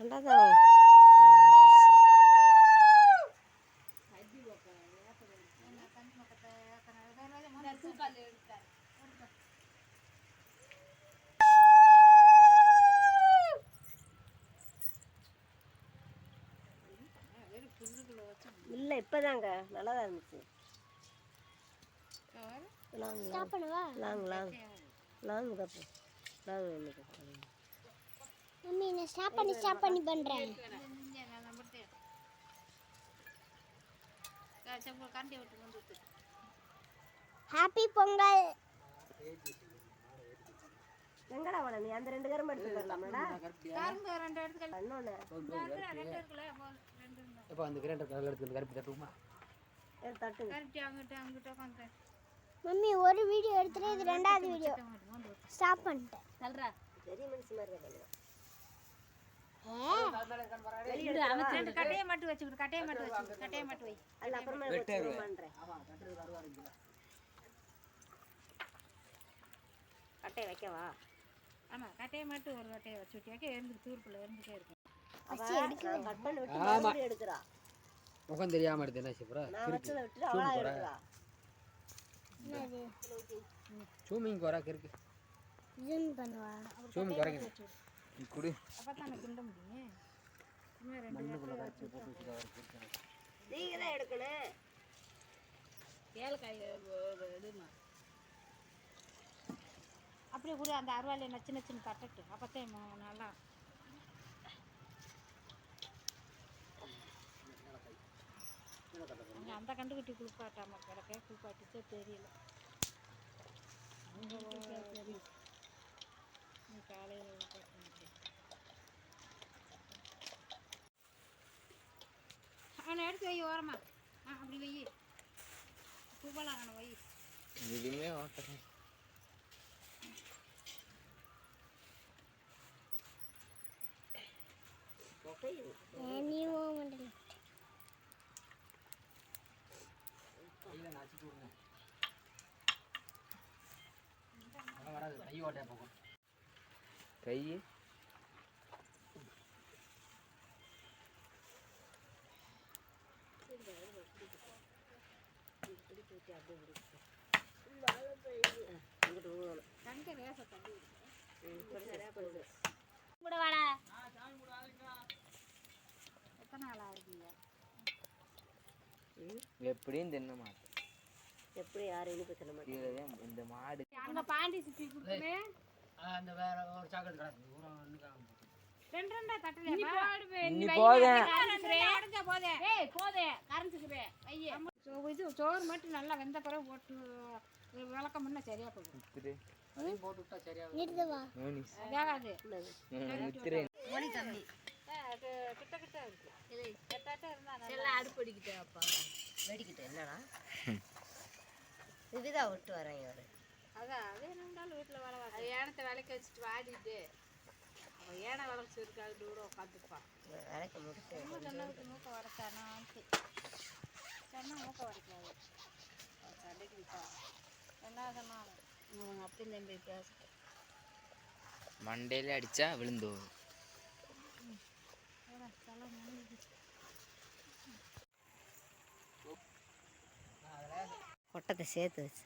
ரெண்டாவது இல்லை இப்போதாங்க. நல்லா தான் இருந்துச்சு லாங் லாங் பண்ணுவா? Long long. Long cup long mummy நான் ஸ்டாப் பண்ணி ஸ்டாப் பண்ணி பண்றேன். ஹாப்பி பொங்கல். எங்கடா வர நீ? அந்த ரெண்டு கரும்பு எடுத்து வரலாமாடா. இன்னொன்று இப்போ அந்த கிரைண்டர் கலர் எடுத்து கருப்பு தட்டுமா தட்டுங்க மம்மி ஒரு வீடியோ எடுத்துட்டு இது ரெண்டாவது வீடியோ. ஸ்டாப் பண்ணிட்டேன். பெரிய மனுஷன் மாதிரி கட்டையை மட்டும் வச்சுக்கிட்டு கட்டையை மட்டும் வச்சுக்கிட்டு கட்டையை மட்டும் வை. அது அப்புறமா வச்சு பண்ணுறேன் கட்டை வைக்கவா? ஆமாம் கட்டையை மட்டும் ஒரு கட்டையை வச்சு விட்டியாக்க இருந்து தூர்க்குள்ள இருந்துட்டே இருக்கும். முகம் தெரியாமல் எடுத்து என்ன செய்ய நான் வச்சதை விட்டு அவளா எடுக்கிறா. என்னது? சூமிங் குறை இருக்கு ஜூம் பண்ணுவா? சூமிங் குறைங்க குடு. நீங்க தான் எடுக்கணும். ஏலக்காய் இதுமா. அப்படியே கூட அந்த அருவாள் என்ன சின்ன சின்ன தட்டட்டு அப்போத்தான் நல்லா. அந்த கண்டுக்குட்டி குளிப்பாட்டாம கிடக்க குளிப்பாட்டிச்சே தெரியல அங்க ஓ- நீ காலையில் அவனை எடுத்து வை ஓரமா. ஆ அப்படி வை. அவனை வை. இதுவுமே ஓட்டம் எனி இங்கிட்டு தங்க தண்ணி எத்தனை நாள் ஆகுதுங்க எப்படியும் தின்ன மாட்டேன். எப்படி யாரும் இனிப்பு மாட்டேன்? கீழே இந்த மாடு. அங்க பாண்டி சுற்றி கொடுத்துமே அந்த வேற ஒரு சாக்லேட் கிடக்கு ஊரம் ரெண்டு ரெண்டா தட்டலையா நீ போதேன் அடைஞ்சா போதே. ஏய் போதே கரைஞ்சிக்குவே ஐயே இது சோறு மட்டும் நல்லா வெந்த பிறகு போட்டு விளக்கம் முன்ன சரியா போகும் வித்துரு போட்டு விட்டா சரியா நிறுத்து வா. மோனிஸ் வேகாது வித்துரு கிட்ட கிட்ட இருக்கு. கிட்ட இருந்தா எல்லாம் அடுப்படிக்கிட்டே வைப்பாங்க. வெடிக்கிட்டு என்னடா? இதுதான் விட்டு வரேன் இவர். அதான் அது ரெண்டாலும் வீட்டில் வேலை அது ஏனத்தை விளக்க வச்சுட்டு வாடிட்டு அவன் ஏனை இருக்காது கூட உட்காந்துப்பான். வேலைக்கு முடிச்சு சொன்னதுக்கு மூக்க வரைச்சானா சொன்னா மூக்க வரைக்காது சண்டைக்கு விட்டா என்ன சொன்னாலும் அப்படி தம்பி பேச மண்டையில அடிச்சா விழுந்தோ கொட்டத்தை சேர்த்து வச்சு